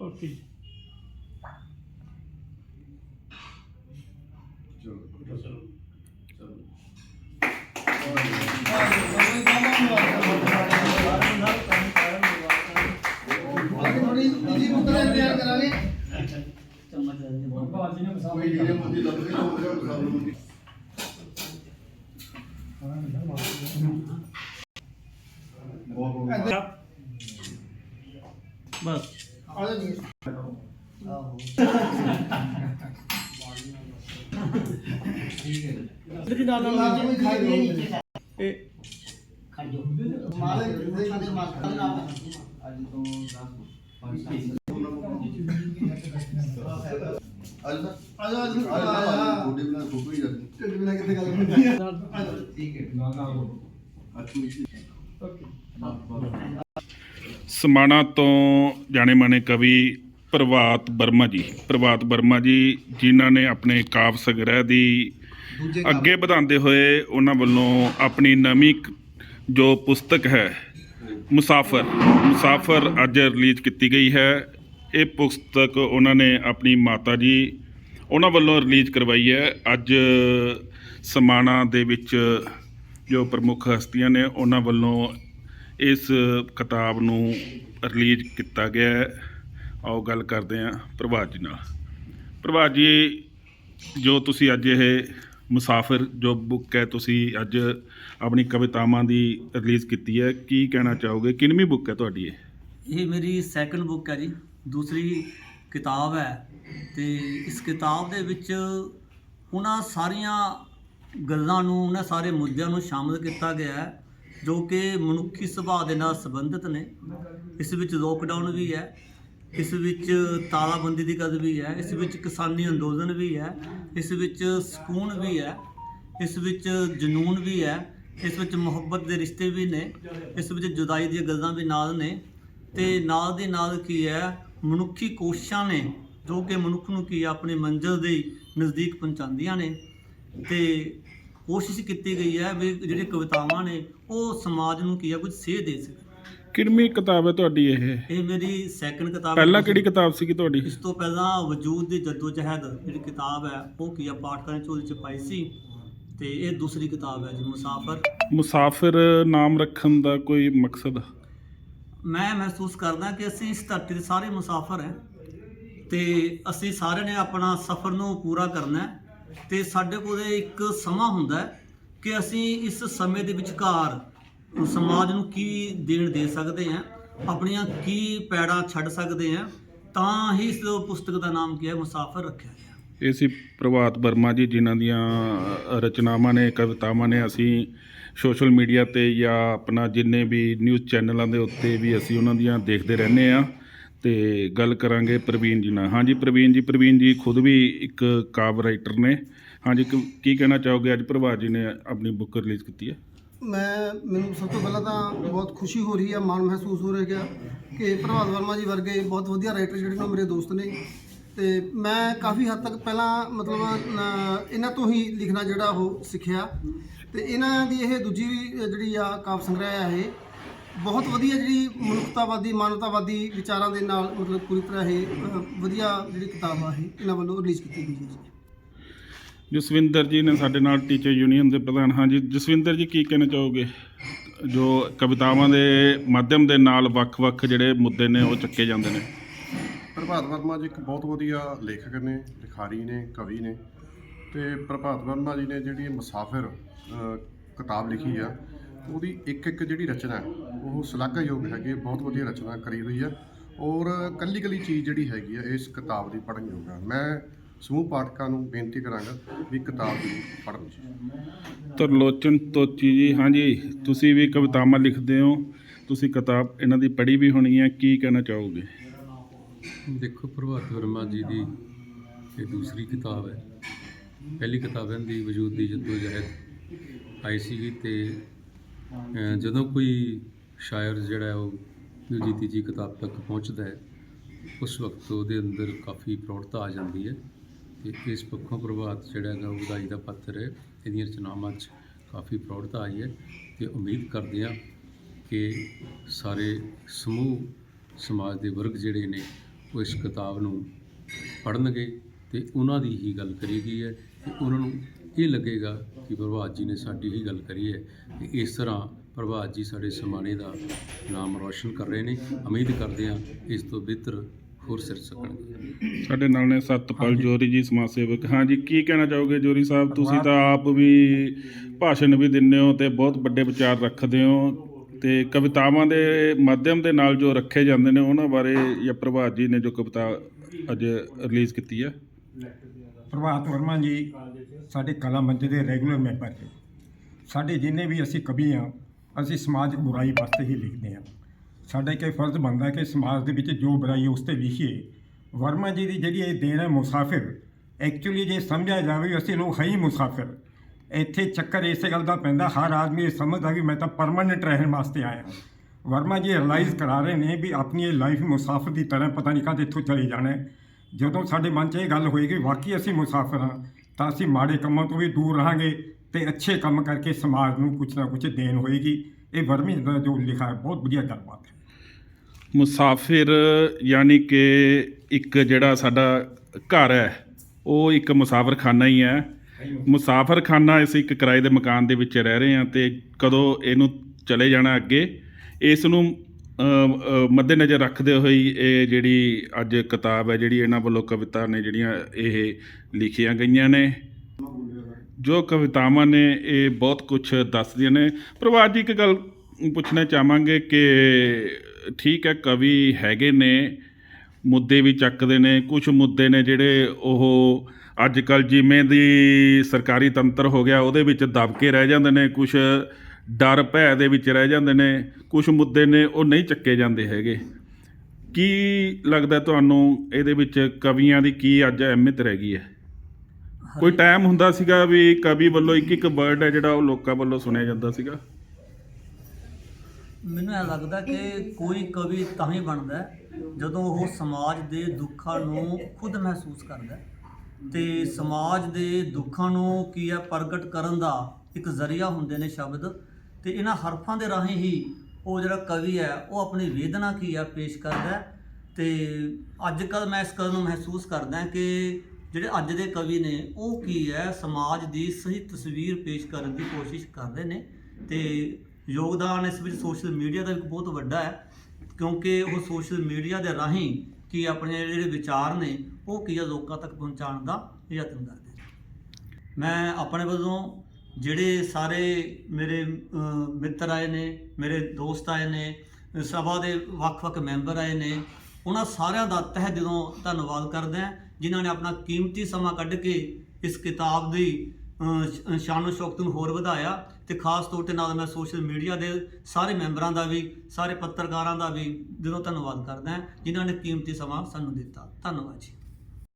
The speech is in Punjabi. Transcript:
ਓਕੇ। ਥੋੜੀ ਜੀ। ਮੁੱਕਦਾ ਇੰਤਜ਼ਾਰ ਕਰਾਂਗੇ ਕੋਈ ਜਿਹੜੇ ਮੁੰਡੇ ਲੱਭ ਕੇ ਉਹ ਸਭ ਨੂੰ ਬਸ ਇਹਦੇ ਨਾਲ ਨਾਲ ਇਹ ਅੱਜ ਜਾ ਅੱਜ ਦਾ ਤੁਹਾਡੇ ਬਿਨਾਂ ਹੀ ਜਾਂਦੀ ਢਿੱਡ ਬਿਨਾ ਕਿੱਥੇ ਗੱਲ ਹੁੰਦੀ ਹੈ ਅੱਜ ਕੋਈ ਸਮਾਣਾ ਤੋਂ ਜਾਣੇ ਮਾਣੇ ਕਵੀ ਪ੍ਰਭਾਤ ਵਰਮਾ ਜੀ। ਪ੍ਰਭਾਤ ਵਰਮਾ ਜੀ ਜਿਨ੍ਹਾਂ ਨੇ ਆਪਣੇ ਕਾਵ ਸੰਗ੍ਰਹਿ ਦੀ ਅੱਗੇ ਵਧਾਉਂਦੇ ਹੋਏ ਉਹਨਾਂ ਵੱਲੋਂ ਆਪਣੀ ਨਵੀਂ ਜੋ ਪੁਸਤਕ ਹੈ ਮੁਸਾਫਰ ਮੁਸਾਫਰ ਅੱਜ ਰਿਲੀਜ਼ ਕੀਤੀ ਗਈ ਹੈ। ਇਹ ਪੁਸਤਕ ਉਹਨਾਂ ਨੇ ਆਪਣੀ ਮਾਤਾ ਜੀ ਉਹਨਾਂ ਵੱਲੋਂ ਰਿਲੀਜ਼ ਕਰਵਾਈ ਹੈ। ਅੱਜ ਸਮਾਣਾ ਦੇ ਵਿੱਚ ਜੋ ਪ੍ਰਮੁੱਖ ਹਸਤੀਆਂ ਨੇ ਉਹਨਾਂ ਵੱਲੋਂ ਇਸ ਕਿਤਾਬ ਨੂੰ ਰਿਲੀਜ਼ ਕੀਤਾ ਗਿਆ ਹੈ। ਆਓ ਗੱਲ ਕਰਦੇ ਹਾਂ ਪ੍ਰਭਾਤ ਜੀ ਨਾਲ। ਪ੍ਰਭਾਤ ਜੀ, ਜੋ ਤੁਸੀਂ ਅੱਜ ਇਹ ਮੁਸਾਫਿਰ, ਜੋ ਬੁੱਕ ਹੈ ਤੁਸੀਂ ਅੱਜ ਆਪਣੀ ਕਵਿਤਾਵਾਂ ਦੀ ਰਿਲੀਜ਼ ਕੀਤੀ ਹੈ, ਕੀ ਕਹਿਣਾ ਚਾਹੋਗੇ? ਕਿੰਨਵੀਂ ਬੁੱਕ ਹੈ ਤੁਹਾਡੀ ਇਹ? ਇਹ ਮੇਰੀ ਸੈਕੰਡ ਬੁੱਕ ਹੈ ਜੀ। ਦੂਸਰੀ ਕਿਤਾਬ ਹੈ ਤੇ ਇਸ ਕਿਤਾਬ ਦੇ ਵਿੱਚ ਉਹਨਾਂ ਸਾਰੀਆਂ ਗੱਲਾਂ ਨੂੰ ਉਹਨਾਂ ਸਾਰੇ ਮੁੱਦਿਆਂ ਨੂੰ ਸ਼ਾਮਲ ਕੀਤਾ ਗਿਆ ਹੈ ਜੋ ਕਿ ਮਨੁੱਖੀ ਸੁਭਾਅ ਦੇ ਨਾਲ ਸੰਬੰਧਿਤ ਨੇ। ਇਸ ਵਿੱਚ ਲੋਕਡਾਊਨ ਵੀ ਹੈ ਇਸ ਵਿੱਚ ਤਾਲਾਬੰਦੀ ਦੀ ਗੱਲ ਵੀ ਹੈ ਇਸ ਵਿੱਚ ਕਿਸਾਨੀ ਅੰਦੋਲਨ ਵੀ ਹੈ ਇਸ ਵਿੱਚ ਸਕੂਨ ਵੀ ਹੈ ਇਸ ਵਿੱਚ ਜਨੂਨ ਵੀ ਹੈ ਇਸ ਵਿੱਚ ਮੁਹੱਬਤ ਦੇ ਰਿਸ਼ਤੇ ਵੀ ਨੇ ਇਸ ਵਿੱਚ ਜੁਦਾਈ ਦੀਆਂ ਗੱਲਾਂ ਵੀ ਨਾਲ ਨੇ। ਤੇ ਨਾਲ ਦੇ ਨਾਲ ਕੀ ਹੈ ਮਨੁੱਖੀ ਕੋਸ਼ਿਸ਼ਾਂ ਨੇ ਜੋ ਕਿ ਮਨੁੱਖ ਨੂੰ ਕੀ ਹੈ, ਆਪਣੀ ਮੰਜ਼ਿਲ ਦੇ ਨਜ਼ਦੀਕ ਪਹੁੰਚਾਉਂਦੀਆਂ ਨੇ। ਤੇ ਕੋਸ਼ਿਸ਼ ਕੀਤੀ ਗਈ ਹੈ ਵੀ ਜਿਹੜੇ ਕਵਿਤਾਵਾਂ ਨੇ ਉਹ ਸਮਾਜ ਨੂੰ ਕੀ ਹੈ ਕੁਝ ਸੇਧ ਦੇ ਸਕਣ। ਕਿੰਨਵੀਂ ਕਿਤਾਬ ਹੈ ਤੁਹਾਡੀ ਇਹ? ਇਹ ਮੇਰੀ ਸੈਕੰਡ ਕਿਤਾਬ ਪਹਿਲਾਂ ਕਿਹੜੀ ਕਿਤਾਬ ਸੀਗੀ ਤੁਹਾਡੀ? ਇਸ ਤੋਂ ਪਹਿਲਾਂ ਵਜੂਦ ਦੀ ਜਦੋਜਹਿਦ ਜਿਹੜੀ ਕਿਤਾਬ ਹੈ ਉਹ ਕੀ ਆ ਪਾਠਕਾਂ ਦੀ ਝੋਲੀ ਚ ਪਾਈ ਸੀ ਤੇ ਇਹ ਦੂਸਰੀ ਕਿਤਾਬ ਹੈ ਜੀ ਮੁਸਾਫਰ। ਮੁਸਾਫਿਰ ਨਾਮ ਰੱਖਣ ਦਾ ਕੋਈ ਮਕਸਦ? ਮੈਂ ਮਹਿਸੂਸ ਕਰਦਾ ਕਿ ਅਸੀਂ ਇਸ ਧਰਤੀ ਦੇ ਸਾਰੇ ਮੁਸਾਫਰ ਹਾਂ ਤੇ ਅਸੀਂ ਸਾਰਿਆਂ ਨੇ ਆਪਣਾ ਸਫ਼ਰ ਨੂੰ ਪੂਰਾ ਕਰਨਾ ਹੈ। ਤੇ ਸਾਡੇ ਕੋਲ ਇੱਕ ਸਮਾਂ ਹੁੰਦਾ ਹੈ ਕਿ ਅਸੀਂ ਇਸ ਸਮੇਂ ਦੇ ਵਿਚਕਾਰ ਸਮਾਜ ਨੂੰ ਕੀ ਦੇਣ ਦੇ ਸਕਦੇ ਹਾਂ, ਆਪਣੀਆਂ ਕੀ ਪੈੜਾਂ ਛੱਡ ਸਕਦੇ ਹਾਂ, ਤਾਂ ਹੀ ਇਸ ਪੁਸਤਕ ਦਾ ਨਾਮ ਕੀ ਹੈ? ਮੁਸਾਫਰ ਰੱਖਿਆ ਗਿਆ। ਇਹ ਸੀ ਪ੍ਰਭਾਤ ਵਰਮਾ ਜੀ ਜਿਨ੍ਹਾਂ ਦੀਆਂ ਰਚਨਾਵਾਂ ਨੇ, ਕਵਿਤਾਵਾਂ ਨੇ ਅਸੀਂ ਸੋਸ਼ਲ ਮੀਡੀਆ ਤੇ ਜਾਂ ਆਪਣਾ ਜਿੰਨੇ ਵੀ ਨਿਊਜ਼ ਚੈਨਲਾਂ ਦੇ ਉੱਤੇ ਵੀ ਅਸੀਂ ਉਹਨਾਂ ਦੀਆਂ ਦੇਖਦੇ ਰਹਿੰਦੇ ਆ ਤੇ ਗੱਲ ਕਰਾਂਗੇ ਪ੍ਰਵੀਨ ਜੀ ਨਾਲ। ਹਾਂਜੀ ਪ੍ਰਵੀਨ ਜੀ ਪ੍ਰਵੀਨ ਜੀ ਖੁਦ ਵੀ ਇੱਕ ਕਾਵ ਰਾਈਟਰ ਨੇ। ਹਾਂਜੀ ਕ- ਕੀ ਕਹਿਣਾ ਚਾਹੋਗੇ? ਅੱਜ ਪ੍ਰਭਾਤ ਜੀ ਨੇ ਆਪਣੀ ਬੁੱਕ ਰਿਲੀਜ਼ ਕੀਤੀ ਹੈ। ਮੈਂ ਮੈਨੂੰ ਸਭ ਤੋਂ ਪਹਿਲਾਂ ਤਾਂ ਬਹੁਤ ਖੁਸ਼ੀ ਹੋ ਰਹੀ ਹੈ ਮਾਣ ਮਹਿਸੂਸ ਹੋ ਰਿਹਾ ਕਿ ਪ੍ਰਭਾਤ ਵਰਮਾ ਜੀ ਵਰਗੇ ਬਹੁਤ ਵਧੀਆ ਰਾਈਟਰ ਜਿਹੜੇ ਨੇ ਉਹ ਮੇਰੇ ਦੋਸਤ ਨੇ। ਤੇ ਮੈਂ ਕਾਫੀ ਹੱਦ ਤੱਕ ਪਹਿਲਾਂ ਮਤਲਬ ਅ, ਇਹਨਾਂ ਤੋਂ ਹੀ ਲਿਖਣਾ ਜਿਹੜਾ ਉਹ ਸਿੱਖਿਆ। ਤੇ ਇਹਨਾਂ ਦੀ ਇਹ ਦੂਜੀ ਜਿਹੜੀ ਆ ਕਾਵਿ ਸੰਗ੍ਰਹਿ ਆ ਇਹ ਬਹੁਤ ਵਧੀਆ ਜਿਹੜੀ ਮਨੁੱਖਤਾਵਾਦੀ ਮਾਨਵਤਾਵਾਦੀ ਵਿਚਾਰਾਂ ਦੇ ਨਾਲ ਮਤਲਬ ਪੂਰੀ ਤਰ੍ਹਾਂ ਇਹ ਵਧੀਆ ਜਿਹੜੀ ਕਿਤਾਬ ਆ ਇਹ ਇਹਨਾਂ ਵੱਲੋਂ ਰਿਲੀਜ਼ ਕੀਤੀ ਗਈ ਹੈ ਜੀ। ਜਸਵਿੰਦਰ ਜੀ ਨੇ ਸਾਡੇ ਨਾਲ ਟੀਚਰ ਯੂਨੀਅਨ ਦੇ ਪ੍ਰਧਾਨ ਹਾਂਜੀ ਜਸਵਿੰਦਰ ਜੀ ਕੀ ਕਹਿਣਾ ਚਾਹੋਗੇ? ਜੋ ਕਵਿਤਾਵਾਂ ਦੇ ਮਾਧਿਅਮ ਦੇ ਨਾਲ ਵੱਖ-ਵੱਖ ਜਿਹੜੇ ਮੁੱਦੇ ਨੇ ਉਹ ਚੱਕੇ ਜਾਂਦੇ ਨੇ। ਪ੍ਰਭਾਤ ਵਰਮਾ ਜੀ ਇੱਕ ਬਹੁਤ ਵਧੀਆ ਲੇਖਕ ਨੇ ਲਿਖਾਰੀ ਨੇ ਕਵੀ ਨੇ ਤੇ ਪ੍ਰਭਾਤ ਵਰਮਾ ਜੀ ਨੇ ਜਿਹੜੀ ਇਹ ਮੁਸਾਫਿਰ ਕਿਤਾਬ ਲਿਖੀ ਆ ਉਹਦੀ ਇੱਕ ਇੱਕ ਜਿਹੜੀ ਰਚਨਾ ਹੈ, ਉਹ ਸ਼ਲਾਘਾਯੋਗ ਹੈਗੀ ਹੈ, ਬਹੁਤ ਵਧੀਆ ਰਚਨਾ ਕਰੀ ਹੋਈ ਆ। ਔਰ ਕੱਲੀ ਕੱਲੀ ਚੀਜ਼ ਜਿਹੜੀ ਹੈਗੀ ਆ ਇਸ ਕਿਤਾਬ ਦੀ ਪੜ੍ਹਨ ਯੋਗ ਆ। ਮੈਂ ਸਮੂਹ ਪਾਠਕਾਂ ਨੂੰ ਬੇਨਤੀ ਕਰਾਂਗਾ ਵੀ ਕਿਤਾਬ ਦੀ ਪੜ੍ਹਨ ਜੀ। ਤਰਲੋਚਨ ਤੋਚੀ ਜੀ ਹਾਂਜੀ ਤੁਸੀਂ ਵੀ ਕਵਿਤਾਵਾਂ ਲਿਖਦੇ ਹੋ। ਤੁਸੀਂ ਕਿਤਾਬ ਇਹਨਾਂ ਦੀ ਪੜ੍ਹੀ ਵੀ ਹੋਣੀ ਹੈ ਕੀ ਕਹਿਣਾ ਚਾਹੋਗੇ? ਦੇਖੋ ਪ੍ਰਭਾਤ ਵਰਮਾ ਜੀ ਦੀ ਇਹ ਦੂਸਰੀ ਕਿਤਾਬ ਹੈ। ਪਹਿਲੀ ਕਿਤਾਬ ਇਹਨਾਂ ਦੀ ਵਜੂਦ ਦੀ ਜੱਦੋ ਜਹਿਦ ਆਈ ਸੀਗੀ ਤੇ ਅਹ, ਜਦੋਂ ਕੋਈ ਸ਼ਾਇਰ ਜਿਹੜਾ ਉਹ ਦਿਲਜੀਤ ਤੀਜੀ ਕਿਤਾਬ ਤੱਕ ਪਹੁੰਚਦਾ ਹੈ, ਉਸ ਵਕਤ ਉਹਦੇ ਅੰਦਰ ਕਾਫੀ ਪ੍ਰੌੜਤਾ ਆ ਜਾਂਦੀ ਹੈ ਤੇ ਇਸ ਪੱਖੋਂ ਪ੍ਰਭਾਤ ਜਿਹੜਾ ਹੈਗਾ ਉਹ ਵਧਾਈ ਦਾ ਪਾਤਰ ਹੈ, ਇਹਦੀਆਂ ਰਚਨਾਵਾਂ 'ਚ ਕਾਫੀ ਪ੍ਰੌੜਤਾ ਆਈ ਹੈ ਤੇ ਉਮੀਦ ਕਰਦੇ ਹਾਂ ਕਿ ਸਾਰੇ ਸਮੂਹ, ਸਮਾਜ ਦੇ ਵਰਗ ਜਿਹੜੇ ਨੇ ਉਹ ਇਸ ਕਿਤਾਬ ਨੂੰ ਪੜ੍ਹਨਗੇ ਤੇ ਉਹਨਾਂ ਦੀ ਹੀ ਗੱਲ ਕਰੀ ਗਈ ਹੈ ਤੇ ਉਹਨਾਂ ਨੂੰ ਇਹ ਲੱਗੇਗਾ ਕਿ ਪ੍ਰਭਾਤ ਜੀ ਨੇ ਸਾਡੀ ਹੀ ਗੱਲ ਕਰੀ ਹੈ ਤੇ ਇਸ ਤਰ੍ਹਾਂ ਪ੍ਰਭਾਤ ਜੀ ਸਾਡੇ ਸਮਾਣੇ ਦਾ ਨਾਮ ਰੌਸ਼ਨ ਕਰ ਰਹੇ ਨੇ। ਉਮੀਦ ਕਰਦੇ ਹਾਂ ਇਸ ਤੋਂ ਬਿਹਤਰ ਹੋਰ ਸਿਰ ਸਕਣਗੇ। ਸਾਡੇ ਨਾਲ ਨੇ ਸਤਪਾਲ ਜੋਰੀ ਜੀ ਸਮਾਜ ਸੇਵਕ। ਹਾਂਜੀ ਕੀ ਕਹਿਣਾ ਚਾਹੋਗੇ ਜੋਰੀ ਸਾਹਿਬ? ਤੁਸੀਂ ਤਾਂ ਆਪ ਵੀ ਭਾਸ਼ਣ ਵੀ ਦਿੰਦੇ ਹੋ ਤੇ ਬਹੁਤ ਵੱਡੇ ਵਿਚਾਰ ਰੱਖਦੇ ਹੋ ਤੇ ਕਵਿਤਾਵਾਂ ਦੇ ਮਾਧਿਅਮ ਦੇ ਨਾਲ ਜੋ ਰੱਖੇ ਜਾਂਦੇ ਨੇ ਉਹਨਾਂ ਬਾਰੇ ਜਾਂ ਪ੍ਰਭਾਤ ਜੀ ਨੇ ਜੋ ਕਵਿਤਾ ਅੱਜ ਰਿਲੀਜ਼ ਕੀਤੀ ਹੈ? ਪ੍ਰਭਾਤ ਵਰਮਾ ਜੀ, ਸਾਡੇ ਕਲਾ ਮੰਚ ਦੇ ਰੈਗੂਲਰ ਮੈਂਬਰ ਨੇ। ਸਾਡੇ ਜਿੰਨੇ ਵੀ ਅਸੀਂ ਕਵੀ ਹਾਂ, ਅਸੀਂ ਸਮਾਜ ਬੁਰਾਈ ਵਾਸਤੇ ਹੀ ਲਿਖਦੇ ਹਾਂ। ਸਾਡਾ ਇੱਕ ਇਹ ਫਰਜ਼ ਬਣਦਾ ਕਿ ਸਮਾਜ ਦੇ ਵਿੱਚ ਜੋ ਬੁਰਾਈ ਉਸ ਤੇ ਲਿਖੀਏ। ਵਰਮਾ ਜੀ ਦੀ ਜਿਹੜੀ ਇਹ ਦੇਣ ਹੈ ਮੁਸਾਫਿਰ ਐਕਚੁਅਲੀ ਜੇ ਸਮਝਿਆ ਜਾਵੇ ਅਸੀਂ ਲੋਕ ਹੈ ਹੀ ਮੁਸਾਫਿਰ। ਇੱਥੇ ਚੱਕਰ ਇਸੇ ਗੱਲ ਦਾ ਪੈਂਦਾ, ਹਰ ਆਦਮੀ ਇਹ ਸਮਝਦਾ ਵੀ ਮੈਂ ਤਾਂ ਪਰਮਾਨੈਂਟ ਰਹਿਣ ਵਾਸਤੇ ਆਇਆ ਵਰਮਾ ਜੀ ਰਿਅਲਾਈਜ਼ ਕਰਾ ਰਹੇ ਨੇ ਵੀ ਆਪਣੀ ਇਹ ਲਾਈਫ ਮੁਸਾਫਿਰ ਦੀ ਤਰ੍ਹਾਂ ਪਤਾ ਨਹੀਂ ਕਦ ਇੱਥੋਂ ਚਲੇ ਜਾਣਾ ਹੈ। ਜਦੋਂ ਸਾਡੇ ਮਨ 'ਚ ਇਹ ਗੱਲ ਹੋਏਗੀ ਵਾਕਈ ਅਸੀਂ ਮੁਸਾਫਿਰ ਹਾਂ, ਤਾਂ ਅਸੀਂ ਮਾੜੇ ਕੰਮਾਂ ਤੋਂ ਵੀ ਦੂਰ ਰਹਾਂਗੇ ਤੇ ਅੱਛੇ ਕੰਮ ਕਰਕੇ ਸਮਾਜ ਨੂੰ ਕੁਝ ਨਾ ਕੁਝ ਦੇਣ ਹੋਏਗੀ। ਇਹ ਵਰਮੀ ਦਾ ਜੋ ਲਿਖਾ ਹੈ, ਬਹੁਤ ਵਧੀਆ ਗੱਲਬਾਤ ਹੈ। ਮੁਸਾਫਿਰ ਯਾਨੀ ਕਿ ਇੱਕ ਜਿਹੜਾ ਸਾਡਾ ਘਰ ਹੈ, ਉਹ ਇੱਕ ਮੁਸਾਫਰਖਾਨਾ ਹੀ ਹੈ। ਮੁਸਾਫਰਖਾਨਾ ਅਸੀਂ ਇੱਕ ਕਿਰਾਏ ਦੇ ਮਕਾਨ ਦੇ ਵਿੱਚ ਰਹਿ ਰਹੇ ਹਾਂ ਤੇ ਕਦੋਂ ਇਹਨੂੰ ਚਲੇ ਜਾਣਾ ਅੱਗੇ, ਇਸ ਨੂੰ ਮੱਦੇਨਜ਼ਰ ਰੱਖਦੇ ਹੋਏ ਇਹ ਜਿਹੜੀ ਅੱਜ ਕਿਤਾਬ ਹੈ, ਜਿਹੜੀ ਇਹਨਾਂ ਵੱਲੋਂ ਕਵਿਤਾ ਨੇ ਜਿਹੜੀਆਂ ਇਹ ਲਿਖੀਆਂ ਗਈਆਂ ਨੇ। ਜੋ ਕਵਿਤਾਵਾਂ ਨੇ, ਇਹ ਬਹੁਤ ਕੁਝ ਦੱਸਦੀਆਂ ਨੇ। ਪ੍ਰਭਾਤ ਜੀ ਇੱਕ ਗੱਲ ਪੁੱਛਣਾ ਚਾਹਾਂਗੇ ਕਿ ਠੀਕ ਹੈ, ਕਵੀ ਹੈਗੇ ਨੇ, ਮੁੱਦੇ ਵੀ ਚੱਕਦੇ ਨੇ ਕੁਝ ਮੁੱਦੇ ਨੇ ਜਿਹੜੇ ਉਹ ਅੱਜ ਕੱਲ ਜਿਵੇਂ ਦੀ ਸਰਕਾਰੀ ਤੰਤਰ ਹੋ ਗਿਆ, ਉਹਦੇ ਵਿੱਚ ਦਬ ਕੇ ਰਹਿ ਜਾਂਦੇ ਨੇ ਕੁਝ ਡਰ ਭੈ ਦੇ ਵਿੱਚ ਰਹਿ ਜਾਂਦੇ ਨੇ ਕੁਝ ਮੁੱਦੇ ਨੇ ਉਹ ਨਹੀਂ ਚੱਕੇ ਜਾਂਦੇ ਹੈਗੇ। ਕੀ ਲੱਗਦਾ ਤੁਹਾਨੂੰ ਇਹਦੇ ਵਿੱਚ ਕਵੀਆਂ ਦੀ ਕੀ ਅੱਜ ਅਹਿਮੀਅਤ ਰਹਿ ਗਈ ਹੈ? ਕੋਈ ਟਾਈਮ ਹੁੰਦਾ ਸੀਗਾ ਵੀ ਕਵੀ ਵੱਲੋਂ ਇੱਕ ਇੱਕ ਵਰਡ ਹੈ ਜਿਹੜਾ ਉਹ ਲੋਕਾਂ ਵੱਲੋਂ ਸੁਣਿਆ ਜਾਂਦਾ ਸੀਗਾ? ਮੈਨੂੰ ਇਹ ਲੱਗਦਾ ਕਿ ਕੋਈ ਕਵੀ ਤਾਂ ਹੀ ਬਣਦਾ ਜਦੋਂ ਉਹ ਸਮਾਜ ਦੇ ਦੁੱਖਾਂ ਨੂੰ ਖੁਦ ਮਹਿਸੂਸ ਕਰਦਾ ਤੇ ਸਮਾਜ ਦੇ ਦੁੱਖਾਂ ਨੂੰ ਕੀ ਹੈ ਪ੍ਰਗਟ ਕਰਨ ਦਾ ਇੱਕ ਜ਼ਰੀਆ ਹੁੰਦੇ ਨੇ ਸ਼ਬਦ। ਤੇ ਇਹਨਾਂ ਹਰਫਾਂ ਦੇ ਰਾਹੀਂ ਹੀ ਉਹ ਜਿਹੜਾ ਕਵੀ ਹੈ, ਉਹ ਆਪਣੀ ਵੇਦਨਾ ਕੀ ਆ ਪੇਸ਼ ਕਰਦਾ ਹੈ। ਤੇ ਅੱਜ ਕੱਲ ਮੈਂ ਇਸ ਗੱਲ ਨੂੰ ਮਹਿਸੂਸ ਕਰਦਾ ਕਿ ਜਿਹੜੇ ਅੱਜ ਦੇ ਕਵੀ ਨੇ, ਉਹ ਕੀ ਹੈ, ਸਮਾਜ ਦੀ ਸਹੀ ਤਸਵੀਰ ਪੇਸ਼ ਕਰਨ ਦੀ ਕੋਸ਼ਿਸ਼ ਕਰਦੇ ਨੇ। ਤੇ ਯੋਗਦਾਨ ਇਸ ਵਿੱਚ ਸੋਸ਼ਲ ਮੀਡੀਆ ਦਾ ਇੱਕ ਬਹੁਤ ਵੱਡਾ ਹੈ, ਕਿਉਂਕਿ ਉਹ ਸੋਸ਼ਲ ਮੀਡੀਆ ਦੇ ਰਾਹੀਂ ਕੀ ਆਪਣੇ ਜਿਹੜੇ ਵਿਚਾਰ ਨੇ, ਉਹ ਕੀ ਆ ਲੋਕਾਂ ਤੱਕ ਪਹੁੰਚਾਉਣ ਦਾ ਯਤਨ ਕਰਦੇ ਨੇ। ਮੈਂ ਆਪਣੇ ਵੱਲੋਂ ਜਿਹੜੇ ਸਾਰੇ ਮੇਰੇ ਮਿੱਤਰ ਆਏ ਨੇ, ਮੇਰੇ ਦੋਸਤ ਆਏ ਨੇ, ਸਭਾ ਦੇ ਵੱਖ-ਵੱਖ ਮੈਂਬਰ ਆਏ ਨੇ, ਉਹਨਾਂ ਸਾਰਿਆਂ ਦਾ ਤਹਿ ਦਿਲੋਂ ਧੰਨਵਾਦ ਕਰਦਾ ਜਿਨ੍ਹਾਂ ਨੇ ਆਪਣਾ ਕੀਮਤੀ ਸਮਾਂ ਕੱਢ ਕੇ ਇਸ ਕਿਤਾਬ ਦੀ ਸ਼ਾਨੋ ਸ਼ੌਕਤ ਨੂੰ ਹੋਰ ਵਧਾਇਆ ਤੇ ਖਾਸ ਤੌਰ ਤੇ ਨਾਲ ਮੈਂ ਸੋਸ਼ਲ ਮੀਡੀਆ ਦੇ ਸਾਰੇ ਮੈਂਬਰਾਂ ਦਾ ਵੀ, ਸਾਰੇ ਪੱਤਰਕਾਰਾਂ ਦਾ ਵੀ ਦਿਲੋਂ ਧੰਨਵਾਦ ਕਰਦਾ ਜਿਨ੍ਹਾਂ ਨੇ ਕੀਮਤੀ ਸਮਾਂ ਸਾਨੂੰ ਦਿੱਤਾ। ਧੰਨਵਾਦ ਜੀ।